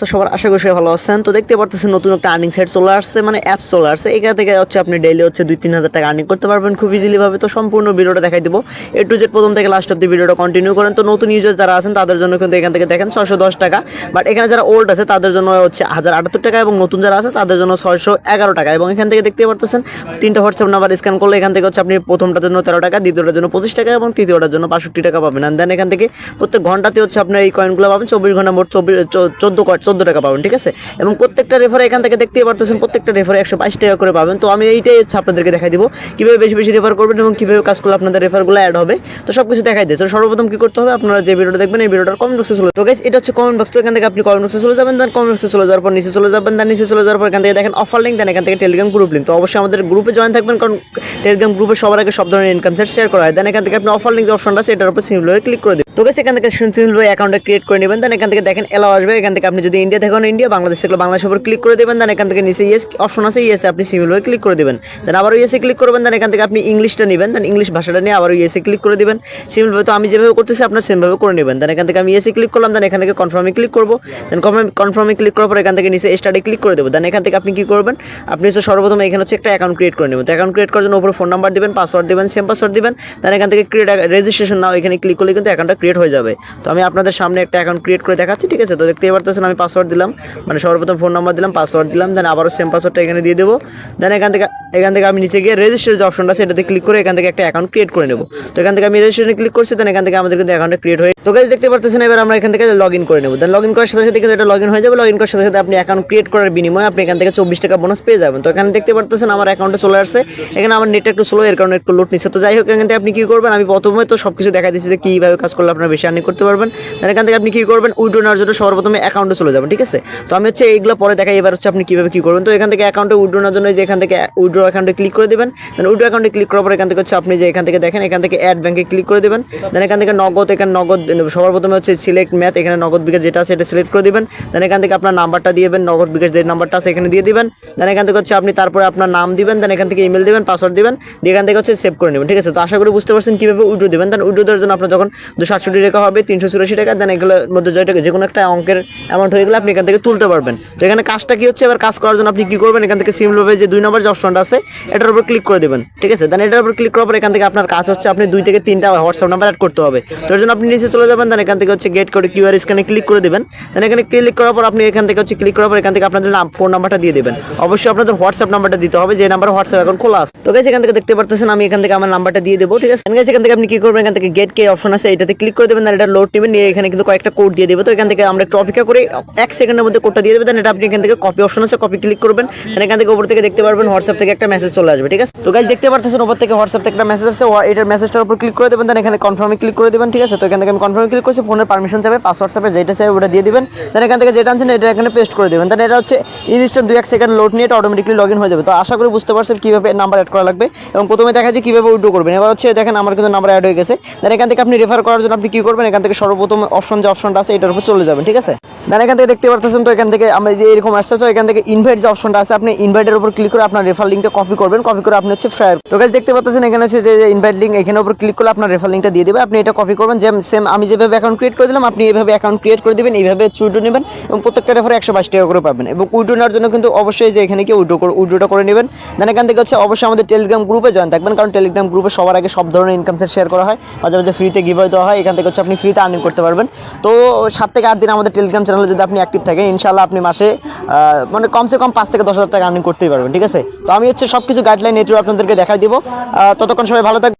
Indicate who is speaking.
Speaker 1: তো সবার আশা করি ভালো আছেন। তো দেখতে পারতেছেন নতুন একটা আর্নিং সাইট চলে আসছে মানে অ্যাপ চলে আসছে। এখান থেকে হচ্ছে আপনি ডেইলি হচ্ছে দুই, তিন হাজার টাকা আর্নিং করতে পারবেন খুব ইজিলি ভাবে। তো সম্পূর্ণ ভিডিওটা দেখাই দেবো। এ টু জেড প্রথম থেকে লাস্ট অব্দি ভিডিওটা কন্টিনিউ করেন। তো নতুন ইউজার যারা আছেন, তাদের জন্য কিন্তু এখান থেকে দেখেন ছশো দশ টাকা। বাট এখানে যারা ওল্ড আছে, তাদের জন্য হচ্ছে হাজার আটাত্তর টাকা এবং নতুন যারা আছে, তাদের জন্য ছয়শো এগারো টাকা। এবং এখান থেকে দেখতে পারতেছেন, তিনটা হোয়াটসঅ্যাপ নাম্বার স্ক্যান করলে এখান থেকে হচ্ছে আপনি প্রথমটার জন্য তেরো টাকা, দ্বিতীয়টার জন্য পঁচিশ টাকা এবং তৃতীয়টার জন্য বাষট্টি টাকা পাবেন। দেন এখান থেকে প্রত্যেক ঘন্টাতে হচ্ছে আপনার এই কয়েনগুলো পাবেন। চব্বিশ ঘণ্টা মোট চব্বিশ চোদ্দ চোদ্দ টাকা পাবেন, ঠিক আছে? এবং প্রত্যেকটা রেফারে এখান থেকে দেখতেই পারতেছেন, প্রত্যেকটা রেফারে একশো বাইশ টাকা করে পাবেন। তো আমি এইটাই হচ্ছে আপনাদেরকে দেখাই দিব, কীভাবে বেশি বেশি রেফার করবেন এবং কীভাবে কাজ করলে আপনাদের রেফারগুলো অ্যাড হবে। তো সব কিছু দেখাই দিচ্ছে তো সর্বপ্রথম কী করতে হবে? আপনারা যে ভিডিওটা দেখবেন, এই ভিডিওটার কমেন্ট বক্সে চলে তো গাইস এটা হচ্ছে কমেন্ট বক্স তো এখান থেকে আপনি কমেন্ট বক্সে চলে যাবেন দেন কমেন্ট বক্সে চলে যাওয়ার পর, নিচে চলে যাবেন দেন নিচে চলে যাওয়ার পর এখান থেকে দেখেন অফার লিঙ্ক দেন এখান থেকে টেলিগ্রাম গ্রুপ লিঙ্ক তো অবশ্যই আমাদের গ্রুপে জয়েন থাকবেন, কারণ টেলিগ্রাম গ্রুপে সবার আগে সব ধরনের ইনকাম সেট শেয়ার করা হয়। দেন এখান থেকে আপনি অফার লিঙ্ক যে অপশনটা আছে, এটার উপর সিম্পল ক্লিক করে দিন। তো গাইস এখান থেকে সিম্পল হয়ে অ্যাকাউন্টটা ক্রিয়েট করে নেবেন দেন এখান থেকে দেখেন এলাও আসবে। এখান থেকে আপনি যদি ইন্ডিয়া থাকেন ইন্ডিয়া বাংলাদেশ থাকলে বাংলাদেশের উপর ক্লিক করে দেবেন দেন এখান থেকে নিচে ইয়েস অপশন আছে ইয়েসে আপনি সিম্পল হয়ে ক্লিক করে দেবেন। দেন আবার ইয়েসে ক্লিক করবেন দেন এখান থেকে আপনি ইংলিশটা নেবেন দেন ইংলিশ ভাষাটা নিয়ে আবার ইয়েসে ক্লিক করে দেবেন। সিম্পল তো আমি যেভাবে করতেছি, আপনার সেমভাবে করে নেবেন। দেন এখান থেকে আমি ইয়েসে ক্লিক করলাম দেন এখান থেকে কনফার্মে ক্লিক করব। দেন কনফার্মে ক্লিক করার পর এখান থেকে নিচে স্টার্টে ক্লিক করে দেবো। দেন এখান থেকে আপনি কি করবেন? আপনি হচ্ছে সর্বপ্রথম এখানে হচ্ছে একটা অ্যাকাউন্ট ক্রিয়েট করে নেবেন। তো অ্যাকাউন্ট ক্রিয়েট করার জন্য উপরে ফোন নাম্বার দেবেন পাসওয়ার্ড দেবেন সেম পাসওয়ার্ড দেবেন। দেন এখান থেকে ক্রিয়েট রেজিস্ট্রেশন নাও এখানে ক্লিক করলে কিন্তু অ্যাকাউন্টটা ক্রিয়েট হয়ে যাবে। তো আমি আপনাদের সামনে একটা অ্যাকাউন্ট ক্রিয়েট করে দেখাচ্ছি, ঠিক আছে? তো দেখতেই পারতেছেন, আমি পাসওয়ার্ড দিলাম। মানে সর্বপ্রথম ফোন নাম্বার দিলাম পাসওয়ার্ড দিলাম দেন আবারও সেম পাসওয়ার্ডটা এখানে দিয়ে দেবো। দেন এখান থেকে এখান থেকে আমি নিচে গিয়ে রেজিস্টার যে অপশনটা আছে এটাতে ক্লিক করে এখান থেকে একটা অ্যাকাউন্ট ক্রিয়েট করে নেব তো এখান থেকে আমি রেজিস্ট্রেশনে ক্লিক করছি দেন এখান থেকে আমাদের কিন্তু অ্যাকাউন্ট ক্রিয়েট হয়ে তো গাইজ দেখতে পারতেছেন এবার আমরা এখান থেকে লগ ইন করে নেব দেন লগ ইন করার সাথে সাথে কিন্তু এটা লগ ইন হয়ে যাবে লগ ইন করার সাথে সাথে আপনি অ্যাকাউন্ট ক্রিয়েট করার বিনিময়ে আপনি এখান থেকে চব্বিশ টাকা বোনাস পেয়ে যাবেন তো এখানে দেখতে পারতেছেন আমার অ্যাকাউন্টে চলে আসছে এখানে আমার নেট একটু স্লো এর কারণে একটু লোড নিচ্ছে তো যাই হোক এখান থেকে আপনি কি করবেন আমি প্রথমে তো সব কিছু দেখা দিচ্ছি যে কীভাবে কাজ করলে আপনারা বেশি আর্নিং করতে পারবেন দেন এখান থেকে আপনি কি করবেন উইড্রো নেওয়ার জন্য সর্বপ্রথমে অ্যাকাউন্টে চলে যাবেন ঠিক আছে তো আমি হচ্ছে এইগুলো পরে দেখাই এবার হচ্ছে আপনি কীভাবে কী করবেন তো এখান থেকে অ্যাকাউন্টে উইড্রো নেওয়ার জন্য যে এখান থেকে উইড্রো অ্যাকাউন্টে ক্লিক করে দেবেন দেন উইড্রো অ্যাকাউন্টে ক্লিক করার পর এখান থেকে হচ্ছে আপনি যে এখান থেকে দেখেন এখান থেকে অ্যাড ব্যাঙ্কে ক্লিক করে দেবেন দেন এখান থেকে নগদ এখানে নগদ সবার প্রথমে হচ্ছে সিলেক্ট ম্যাথ এখানে নগদ বিকাশ যেটা আছে এটা সিলেক্ট করে দিবেন দেন এখান থেকে আপনার নাম্বারটা দিয়ে দেবেন নগদ বিকাশ যে নাম্বারটা আছে এখানে দিয়ে দিবেন দেন এখান থেকে হচ্ছে আপনি তারপরে আপনার নাম দিবেন দেন এখান থেকে ইমেল দিবেন পাসওয়ার্ড দিবেন দিয়ে এখান থেকে হচ্ছে সেভ করে নেবেন ঠিক আছে তো আশা করি বুঝতে পারছেন কীভাবে উইড্রো দেবেন দেন উইড্রো দেওয়ার জন্য আপনার যখন দুশো আটষট্টি টাকা হবে তিনশো চুরাশি টাকা দেন এগুলোর মধ্যে যেটা যে কোনো একটা অঙ্কের অ্যামাউন্ট হয়ে গেলে আপনি এখান থেকে তুলতে পারবেন তো এখানে কাজটা কি হচ্ছে এবার কাজ করার জন্য আপনি কি করবেন এখান থেকে সিম্পলভাবে যে দুই নম্বর যে অপশনটা এটার উপর ক্লিক করে দেবেন ঠিক আছে দেন এটার উপর ক্লিক করার পর এখান থেকে আপনার কাজ হচ্ছে আপনি দুই থেকে তিনটা হোয়াটসঅ্যাপ নাম্বার অ্যাড করতে হবে তো জন্য আপনি নিচে চলে যাবেন দেন এখান থেকে হচ্ছে গেট করে কিউআর স্ক্যানে ক্লিক করে দেবেন দেন এখানে ক্লিক করার পর আপনি এখান থেকে হচ্ছে ক্লিক করার পর এখান থেকে আপনাদের নাম ফোন নাম্বারটা দিয়ে দেবেন অবশ্যই আপনাদের হোয়াটসঅ্যাপ নাম্বারটা দিতে হবে যে নাম্বার হোয়াটসঅ্যাপ এখন খোলা আছে তো গাইস এখান থেকে দেখতে পারতেছেন আমি এখান থেকে আমার নাম্বারটা দিয়ে দেবো ঠিক আছে গাইস এখান থেকে আপনি কি করবেন এখান থেকে গেট কে অপশন আছে এটাতে ক্লিক করে দেবেন দেন এটা লোড নেবেন নিয়ে এখানে কিন্তু কয়েকটা কোড দিয়ে দেবে তো এখান থেকে আমরা একটু অপেক্ষা করে এক সেকেন্ডের মধ্যে কোডটা দিয়ে দেবেন এটা আপনি এখান থেকে কপি অপশন আছে কপি ক্লিক করবেন দেন এখান থেকে উপর থেকে দেখতে পারবেন হোয়াটসঅ্যাপ থেকে একটা মেসেজ চলে আসবে, ঠিক আছে? তো গাইস দেখতে পারতেছেন উপর থেকে হোয়াটসঅ্যাপ থেকে একটা মেসেজ আসছে এটার মেসেজটার উপর ক্লিক করে দেবেন দেন এখানে কনফার্মে ক্লিক করে দেবেন, ঠিক আছে? তো এখান থেকে আমি কনফার্মে ক্লিক করছি ফোনের পারমিশন চাবে পাসওয়ার্ড চাবে যেটা চাই ওটা দিয়ে দিবেন দেন এখান থেকে যেটা আনছেন, এটা এখানে পেস্ট করে দেবেন দেন এটা হচ্ছে ইনস্ট্যান্ট দুই এক সেকেন্ড লোড নিয়ে এটা অটোমেটিকলি লগ ইন হয়ে যাবে। তো আশা করি বুঝতে পারছেন কীভাবে নাম্বার অ্যাড করা লাগবে, এবং প্রথমে দেখা যায় কীভাবে উইড্রো করবেন। এবার হচ্ছে দেখেন আমার কিন্তু নাম্বার অ্যাড হয়ে গেছে দেন এখান থেকে আপনি রেফার করার জন্য আপনি কী করবেন, এখান থেকে সর্বপ্রথম অপশন যে অপশনটা আছে, এটার উপর চলে যাবেন, ঠিক আছে? দেন এখান থেকে দেখতে পারতেছেন তো, এখান থেকে আমরা যে এরকম আসছে, তো এখান থেকে ইনভাইট যে অপশনটা আছে, আপনি ইনভাইটের উপর ক্লিক করে আপনার রেফার লিঙ্কটা কপি করবেন। কপি করে আপনি হচ্ছে ফ্রায়ার তো গাছ দেখতে পাচ্ছেন এখানে হচ্ছে যে ইনভাইট লিঙ্ক এখানে উপর ক্লিক করলে আপনার রেফার লিঙ্কটা দিয়ে দেবে। আপনি এটা কপি করবেন যে সেম আমি যেভাবে অ্যাকাউন্ট ক্রিয়েট করে দিলাম, আপনি এইভাবে অ্যাকাউন্ট ক্রিয়েট করে দিবেন, এইভাবে উইড্রো নেবেন এবং প্রত্যেকটা রেফারে একশো বাইশ টাকা করে পাবেন এবং উইড্রো নেওয়ার জন্য কিন্তু অবশ্যই যে এখানে কি উইড্রো উইড্রোটা করে নেবেন। দেন এখান থেকে হচ্ছে অবশ্যই আমাদের টেলিগ্রাম গ্রুপে জয়েন থাকবেন, কারণ টেলিগ্রাম গ্রুপে সবার আগে সব ধরনের ইনকাম সেট শেয়ার করা হয়। মাঝে মাঝে ফ্রিতে গিভ দেওয়া হয়, এখান থেকে হচ্ছে আপনি ফ্রিতে আর্নিং করতে পারবেন। তো সাত থেকে আট দিন আমাদের টেলিগ্রাম চ্যানেলে যদি আপনি অ্যাক্টিভ থাকেন ইনশাল্লাহ আপনি মাসে মানে কমসে কম পাঁচ থেকে দশ হাজার টাকা আর্নিং করতেই পারবেন, ঠিক আছে? তো আমি হচ্ছে সব কিছু গাইডলাইন নেটওয়ার্ক আপনাদেরকে দেখাই দিব। ততক্ষণ সবাই ভালো থাকবেন।